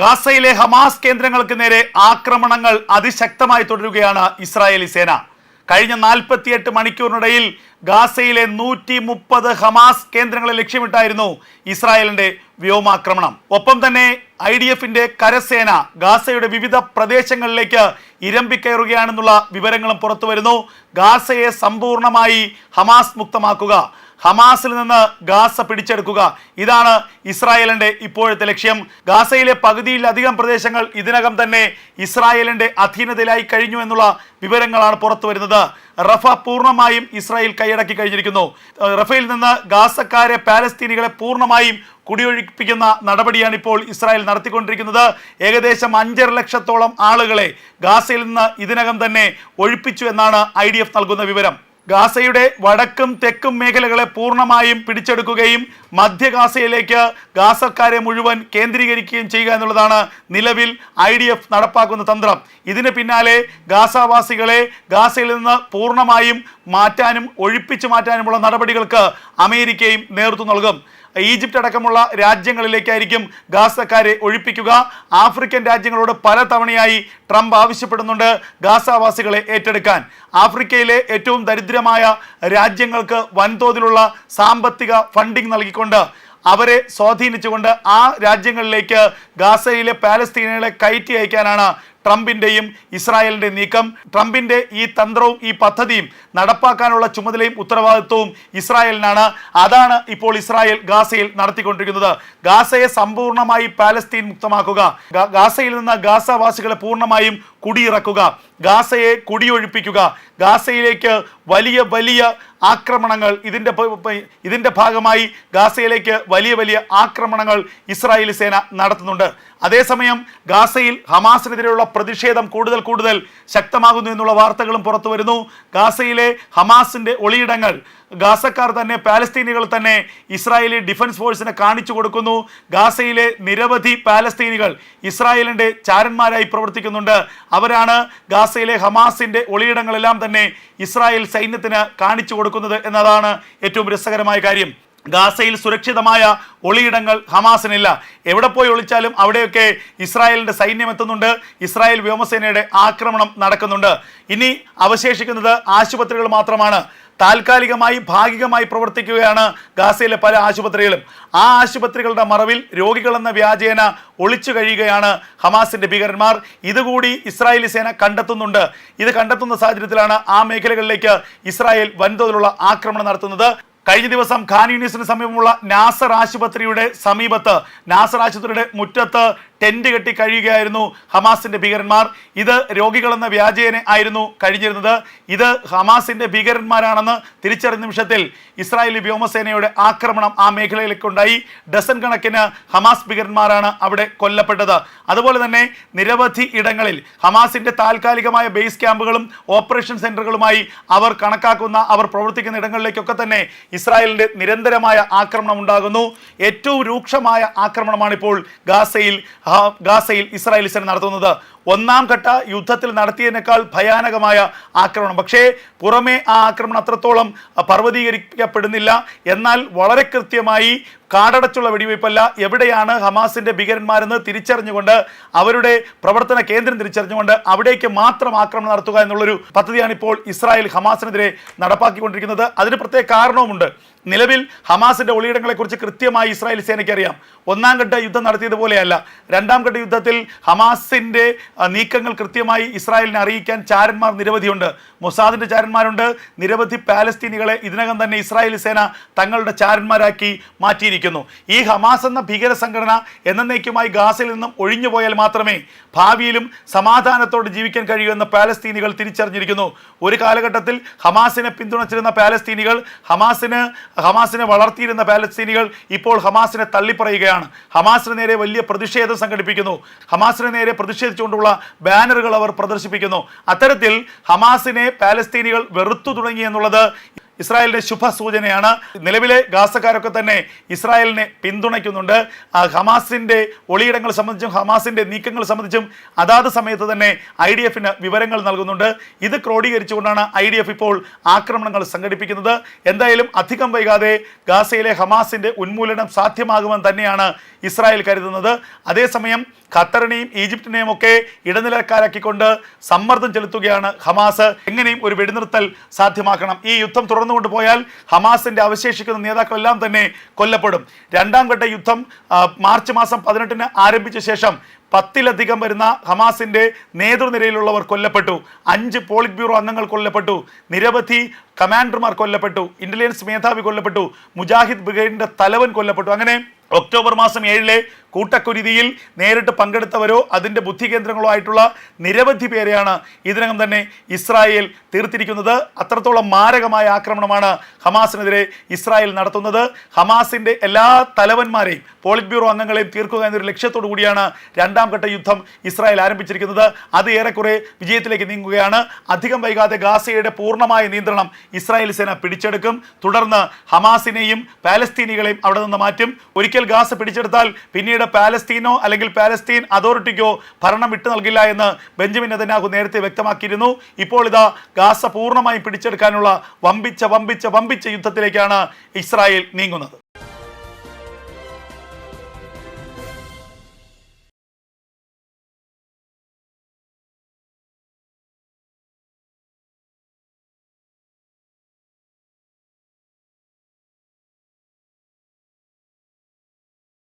ഗാസയിലെ ഹമാസ് കേന്ദ്രങ്ങൾക്ക് നേരെ ആക്രമണങ്ങൾ അതിശക്തമായി തുടരുകയാണ് ഇസ്രായേലി സേന. കഴിഞ്ഞ നാൽപ്പത്തിയെട്ട് മണിക്കൂറിനിടയിൽ ഗാസയിലെ നൂറ്റി മുപ്പത് ഹമാസ് കേന്ദ്രങ്ങളെ ലക്ഷ്യമിട്ടായിരുന്നു ഇസ്രായേലിന്റെ വ്യോമാക്രമണം. ഒപ്പം തന്നെ ഐ ഡി എഫിന്റെ കരസേന ഗാസയുടെ വിവിധ പ്രദേശങ്ങളിലേക്ക് ഇരമ്പിക്കയറുകയാണെന്നുള്ള വിവരങ്ങളും പുറത്തുവരുന്നു. ഗാസയെ സമ്പൂർണമായി ഹമാസ് മുക്തമാക്കുക. ഹമാസിൽ നിന്ന് ഗാസ പിടിച്ചെടുക്കുക. ഇതാണ് ഇസ്രായേലിന്റെ ഇപ്പോഴത്തെ ലക്ഷ്യം. ഗാസയിലെ പകുതിയിലധികം പ്രദേശങ്ങൾ ഇതിനകം തന്നെ ഇസ്രായേലിന്റെ അധീനതയിലായി കഴിഞ്ഞു എന്നുള്ള വിവരങ്ങളാണ് പുറത്തു വരുന്നത്. റഫ പൂർണമായും ഇസ്രായേൽ കൈയടക്കി കഴിഞ്ഞിരിക്കുന്നു. റഫയിൽ നിന്ന് ഗാസക്കാരെ പാലസ്തീനികളെ പൂർണമായും കുടിയൊഴിപ്പിക്കുന്ന നടപടിയാണ് ഇപ്പോൾ ഇസ്രായേൽ നടത്തിക്കൊണ്ടിരിക്കുന്നത്. ഏകദേശം അഞ്ചര ലക്ഷത്തോളം ആളുകളെ ഗാസയിൽ നിന്ന് ഇതിനകം തന്നെ ഒഴിപ്പിച്ചു എന്നാണ് ഐ നൽകുന്ന വിവരം. ഗാസയുടെ വടക്കും തെക്കും മേഖലകളെ പൂർണമായും പിടിച്ചെടുക്കുകയും മധ്യ ഗാസയിലേക്ക് ഗാസക്കാരെ മുഴുവൻ കേന്ദ്രീകരിക്കുകയും ചെയ്യുക എന്നുള്ളതാണ് നിലവിൽ ഐ ഡി എഫ് നടപ്പാക്കുന്ന തന്ത്രം. ഇതിന് പിന്നാലെ ഗാസാവാസികളെ ഗാസയിൽ നിന്ന് പൂർണമായും മാറ്റാനും ഒഴിപ്പിച്ചു മാറ്റാനുമുള്ള നടപടികൾക്ക് അമേരിക്കയും നേതൃത്വം നൽകും. ഈജിപ്റ്റ് അടക്കമുള്ള രാജ്യങ്ങളിലേക്കായിരിക്കും ഗാസക്കാരെ ഒഴിപ്പിക്കുക. ആഫ്രിക്കൻ രാജ്യങ്ങളോട് പല തവണയായി ട്രംപ് ആവശ്യപ്പെടുന്നുണ്ട് ഗാസാവാസികളെ ഏറ്റെടുക്കാൻ. ആഫ്രിക്കയിലെ ഏറ്റവും ദരിദ്രമായ രാജ്യങ്ങൾക്ക് വൻതോതിലുള്ള സാമ്പത്തിക ഫണ്ടിംഗ് നൽകിക്കൊണ്ട് അവരെ സ്വാധീനിച്ചുകൊണ്ട് ആ രാജ്യങ്ങളിലേക്ക് ഗാസയിലെ പാലസ്തീനുകളെ കയറ്റി അയക്കാനാണ് ട്രംപിന്റെയും ഇസ്രായേലിന്റെ നീക്കം ട്രംപിന്റെ ഈ തന്ത്രവും ഈ പദ്ധതിയും നടപ്പാക്കാനുള്ള ചുമതലയും ഉത്തരവാദിത്വവും ഇസ്രായേലിനാണ്. അതാണ് ഇപ്പോൾ ഇസ്രായേൽ ഗാസയിൽ നടത്തിക്കൊണ്ടിരിക്കുന്നത്. ഗാസയെ സമ്പൂർണമായി പാലസ്തീൻ മുക്തമാക്കുക. ഗാസയിൽ നിന്ന് ഗാസവാസികളെ പൂർണമായും കുടിയിറക്കുക. ഗാസയെ കുടിയൊഴിപ്പിക്കുക. ഗാസയിലേക്ക് വലിയ വലിയ ആക്രമണങ്ങൾ ഇതിന്റെ ഇതിന്റെ ഭാഗമായി ഗാസയിലേക്ക് വലിയ വലിയ ആക്രമണങ്ങൾ ഇസ്രായേലി സേന നടത്തുന്നുണ്ട്. അതേസമയം ഗാസയിൽ ഹമാസിനെതിരെയുള്ള പ്രതിഷേധം കൂടുതൽ കൂടുതൽ ശക്തമാകുന്നു എന്നുള്ള വാർത്തകളും പുറത്തു വരുന്നു. ഗാസയിലെ ഹമാസിന്റെ ഒളിയിടങ്ങൾ ഗാസക്കാർ തന്നെ പാലസ്തീനികൾ തന്നെ ഇസ്രായേലി ഡിഫൻസ് ഫോഴ്സിനെ കാണിച്ചു കൊടുക്കുന്നു. ഗാസയിലെ നിരവധി പാലസ്തീനികൾ ഇസ്രായേലിന്റെ ചാരന്മാരായി പ്രവർത്തിക്കുന്നുണ്ട്. അവരാണ് ഗാസയിലെ ഹമാസിന്റെ ഒളിയിടങ്ങളെല്ലാം തന്നെ ഇസ്രായേൽ സൈന്യത്തിന് കാണിച്ചു കൊടുക്കുന്നത് എന്നതാണ് ഏറ്റവും രസകരമായ കാര്യം. ഗാസയിൽ സുരക്ഷിതമായ ഒളിയിടങ്ങൾ ഹമാസിനില്ല. എവിടെ പോയി ഒളിച്ചാലും അവിടെയൊക്കെ ഇസ്രായേലിന്റെ സൈന്യം എത്തുന്നുണ്ട്. ഇസ്രായേൽ വ്യോമസേനയുടെ ആക്രമണം നടക്കുന്നുണ്ട്. ഇനി അവശേഷിക്കുന്നത് ആശുപത്രികൾ മാത്രമാണ്. താൽക്കാലികമായി ഭാഗികമായി പ്രവർത്തിക്കുകയാണ് ഗാസയിലെ പല ആശുപത്രികളും. ആ ആശുപത്രികളുടെ മറവിൽ രോഗികളെന്ന വ്യാജേന ഒളിച്ചു കഴിയുകയാണ് ഹമാസിന്റെ ഭീകരന്മാർ. ഇതുകൂടി ഇസ്രായേലി സേന കണ്ടെത്തുന്നുണ്ട്. ഇത് കണ്ടെത്തുന്ന സാഹചര്യത്തിലാണ് ആ മേഖലകളിലേക്ക് ഇസ്രായേൽ വൻതോതിലുള്ള ആക്രമണം നടത്തുന്നത്. കഴിഞ്ഞ ദിവസം ഖാൻ യൂണിവേഴ്സിന് സമീപമുള്ള നാസർ ആശുപത്രിയുടെ സമീപത്ത് നാസർ ആശുപത്രിയുടെ മുറ്റത്ത് ടെന്റ് കെട്ടി കഴിയുകയായിരുന്നു ഹമാസിന്റെ ഭീകരന്മാർ. ഇത് രോഗികളെന്ന വ്യാജേനെ ആയിരുന്നു കഴിഞ്ഞിരുന്നത്. ഇത് ഹമാസിന്റെ ഭീകരന്മാരാണെന്ന് തിരിച്ചറിഞ്ഞ നിമിഷത്തിൽ ഇസ്രായേലി വ്യോമസേനയുടെ ആക്രമണം ആ മേഖലയിലേക്ക് ഉണ്ടായി ഡസൻ കണക്കിന് ഹമാസ് ഭീകരന്മാരാണ് അവിടെ കൊല്ലപ്പെട്ടത്. അതുപോലെ തന്നെ നിരവധി ഇടങ്ങളിൽ ഹമാസിന്റെ താൽക്കാലികമായ ബേസ് ക്യാമ്പുകളും ഓപ്പറേഷൻ സെന്ററുകളുമായി അവർ കണക്കാക്കുന്ന അവർ പ്രവർത്തിക്കുന്ന ഇടങ്ങളിലേക്കൊക്കെ തന്നെ ഇസ്രായേലിന്റെ നിരന്തരമായ ആക്രമണം ഉണ്ടാകുന്നു. ഏറ്റവും രൂക്ഷമായ ആക്രമണമാണ് ഇപ്പോൾ ഗാസയിൽ ഗാസയിൽ ഇസ്രായേൽ സേന നടത്തുന്നത് ഒന്നാം ഘട്ട യുദ്ധത്തിൽ നടത്തിയതിനേക്കാൾ ഭയാനകമായ ആക്രമണം. പക്ഷേ പുറമേ ആ ആക്രമണം അത്രത്തോളം പർവതീകരിക്കപ്പെടുന്നില്ല. എന്നാൽ വളരെ കൃത്യമായി കാടടച്ചുള്ള വെടിവയ്പ്പല്ല. എവിടെയാണ് ഹമാസിന്റെ ഭീകരന്മാരെന്ന് തിരിച്ചറിഞ്ഞുകൊണ്ട് അവരുടെ പ്രവർത്തന കേന്ദ്രം തിരിച്ചറിഞ്ഞുകൊണ്ട് അവിടേക്ക് മാത്രം ആക്രമണം നടത്തുക എന്നുള്ളൊരു പദ്ധതിയാണ് ഇപ്പോൾ ഇസ്രായേൽ ഹമാസിനെതിരെ നടപ്പാക്കിക്കൊണ്ടിരിക്കുന്നത്. അതിന് പ്രത്യേക കാരണവുമുണ്ട്. നിലവിൽ ഹമാസിന്റെ ഒളിയിടങ്ങളെക്കുറിച്ച് കൃത്യമായി ഇസ്രായേൽ സേനയ്ക്ക് അറിയാം ഒന്നാം ഘട്ട യുദ്ധം നടത്തിയതുപോലെയല്ല. രണ്ടാം ഘട്ട യുദ്ധത്തിൽ ഹമാസിന്റെ നീക്കങ്ങൾ കൃത്യമായി ഇസ്രായേലിനെ അറിയിക്കാൻ ചാരന്മാർ നിരവധിയുണ്ട്. മൊസാദിന്റെ ചാരന്മാരുണ്ട്. നിരവധി പാലസ്തീനികളെ ഇതിനകം തന്നെ ഇസ്രായേൽ സേന തങ്ങളുടെ ചാരന്മാരാക്കി മാറ്റിയിരിക്കുന്നു. ഈ ഹമാസ് എന്ന ഭീകര സംഘടന എന്നേക്കുമായി ഗാസയിൽ നിന്നും ഒഴിഞ്ഞുപോയാൽ മാത്രമേ ഭാവിയിലും സമാധാനത്തോടെ ജീവിക്കാൻ കഴിയൂ എന്ന് പാലസ്തീനികൾ തിരിച്ചറിഞ്ഞിരിക്കുന്നു. ഒരു കാലഘട്ടത്തിൽ ഹമാസിനെ പിന്തുണച്ചിരുന്ന പാലസ്തീനികൾ ഹമാസിന് ഹമാസിനെ വളർത്തിയിരുന്ന പാലസ്തീനികൾ ഇപ്പോൾ ഹമാസിനെ തള്ളിപ്പറയുകയാണ്. ഹമാസിന് നേരെ വലിയ പ്രതിഷേധം സംഘടിപ്പിക്കുന്നു. ഹമാസിന് നേരെ പ്രതിഷേധിച്ചുകൊണ്ടുള്ള ബാനറുകൾ അവർ പ്രദർശിപ്പിക്കുന്നു. അത്തരത്തിൽ ഹമാസിനെ പാലസ്തീനികൾ വെറുത്തു തുടങ്ങി എന്നുള്ളത് ഇസ്രായേലിന്റെ ശുഭസൂചനയാണ്. നിലവിലെ ഗാസക്കാരൊക്കെ തന്നെ ഇസ്രായേലിനെ പിന്തുണയ്ക്കുന്നുണ്ട്. ഹമാസിന്റെ ഒളിയിടങ്ങൾ സംബന്ധിച്ചും ഹമാസിന്റെ നീക്കങ്ങൾ സംബന്ധിച്ചും അതാത് സമയത്ത് തന്നെ ഐ ഡി എഫിന് വിവരങ്ങൾ നൽകുന്നുണ്ട്. ഇത് ക്രോഡീകരിച്ചുകൊണ്ടാണ് ഐ ഡി എഫ് ഇപ്പോൾ ആക്രമണങ്ങൾ സംഘടിപ്പിക്കുന്നത്. എന്തായാലും അധികം വൈകാതെ ഗാസയിലെ ഹമാസിന്റെ ഉന്മൂലനം സാധ്യമാകുമെന്ന് തന്നെയാണ് ഇസ്രായേൽ കരുതുന്നത്. അതേസമയം ഖത്തറിനെയും ഈജിപ്തിനെയും ഒക്കെ ഇടനിലക്കാരാക്കിക്കൊണ്ട് സമ്മർദ്ദം ചെലുത്തുകയാണ് ഹമാസ്. എങ്ങനെയും ഒരു വെടിനിർത്തൽ സാധ്യമാക്കണം. ഈ യുദ്ധം തുടർന്നുകൊണ്ട് പോയാൽ ഹമാസിന്റെ അവശേഷിക്കുന്ന നേതാക്കളെല്ലാം തന്നെ കൊല്ലപ്പെടും. രണ്ടാം ഘട്ട യുദ്ധം മാർച്ച് മാസം പതിനെട്ടിന് ആരംഭിച്ച ശേഷം പത്തിലധികം വരുന്ന ഹമാസിന്റെ നേതൃനിരയിലുള്ളവർ കൊല്ലപ്പെട്ടു. അഞ്ച് പോളിറ്റ് ബ്യൂറോ അംഗങ്ങൾ കൊല്ലപ്പെട്ടു. നിരവധി കമാൻഡർമാർ കൊല്ലപ്പെട്ടു. ഇന്റലിജൻസ് മേധാവി കൊല്ലപ്പെട്ടു. മുജാഹിദ് ബ്രിഗേഡിന്റെ തലവൻ കൊല്ലപ്പെട്ടു. അങ്ങനെ ഒക്ടോബർ മാസം ഏഴിലെ കൂട്ടക്കുരുതിയിൽ നേരിട്ട് പങ്കെടുത്തവരോ അതിന്റെ ബുദ്ധി കേന്ദ്രങ്ങളോ ആയിട്ടുള്ള നിരവധി പേരെയാണ് ഇതിനകം തന്നെ ഇസ്രായേൽ തീർത്തിരിക്കുന്നത്. അത്രത്തോളം മാരകമായ ആക്രമണമാണ് ഹമാസിനെതിരെ ഇസ്രായേൽ നടത്തുന്നത്. ഹമാസിന്റെ എല്ലാ തലവന്മാരെയും പോളിറ്റ് ബ്യൂറോ അംഗങ്ങളെയും തീർക്കുക എന്നൊരു ലക്ഷ്യത്തോടു കൂടിയാണ് രണ്ടാം ഘട്ട യുദ്ധം ഇസ്രായേൽ ആരംഭിച്ചിരിക്കുന്നത്. അത് ഏറെക്കുറെ വിജയത്തിലേക്ക് നീങ്ങുകയാണ്. അധികം വൈകാതെ ഗാസയുടെ പൂർണമായ നിയന്ത്രണം ഇസ്രായേൽ സേന പിടിച്ചെടുക്കും. തുടർന്ന് ഹമാസിനെയും പാലസ്തീനികളെയും അവിടെ നിന്ന് മാറ്റും. ഒരിക്കൽ ഗാസ പിടിച്ചെടുത്താൽ പിന്നീട് പാലസ്തീനോ അല്ലെങ്കിൽ പാലസ്തീൻ അതോറിറ്റിക്കോ ഭരണം വിട്ടു നൽകില്ല എന്ന് ബെഞ്ചമിൻ നെതന്യാഹു നേരത്തെ വ്യക്തമാക്കിയിരുന്നു. ഇപ്പോൾ ഇതാ ഗാസ പൂർണമായും പിടിച്ചെടുക്കാനുള്ള വമ്പിച്ച വമ്പിച്ച വമ്പിച്ച യുദ്ധത്തിലേക്കാണ് ഇസ്രായേൽ നീങ്ങുന്നത്.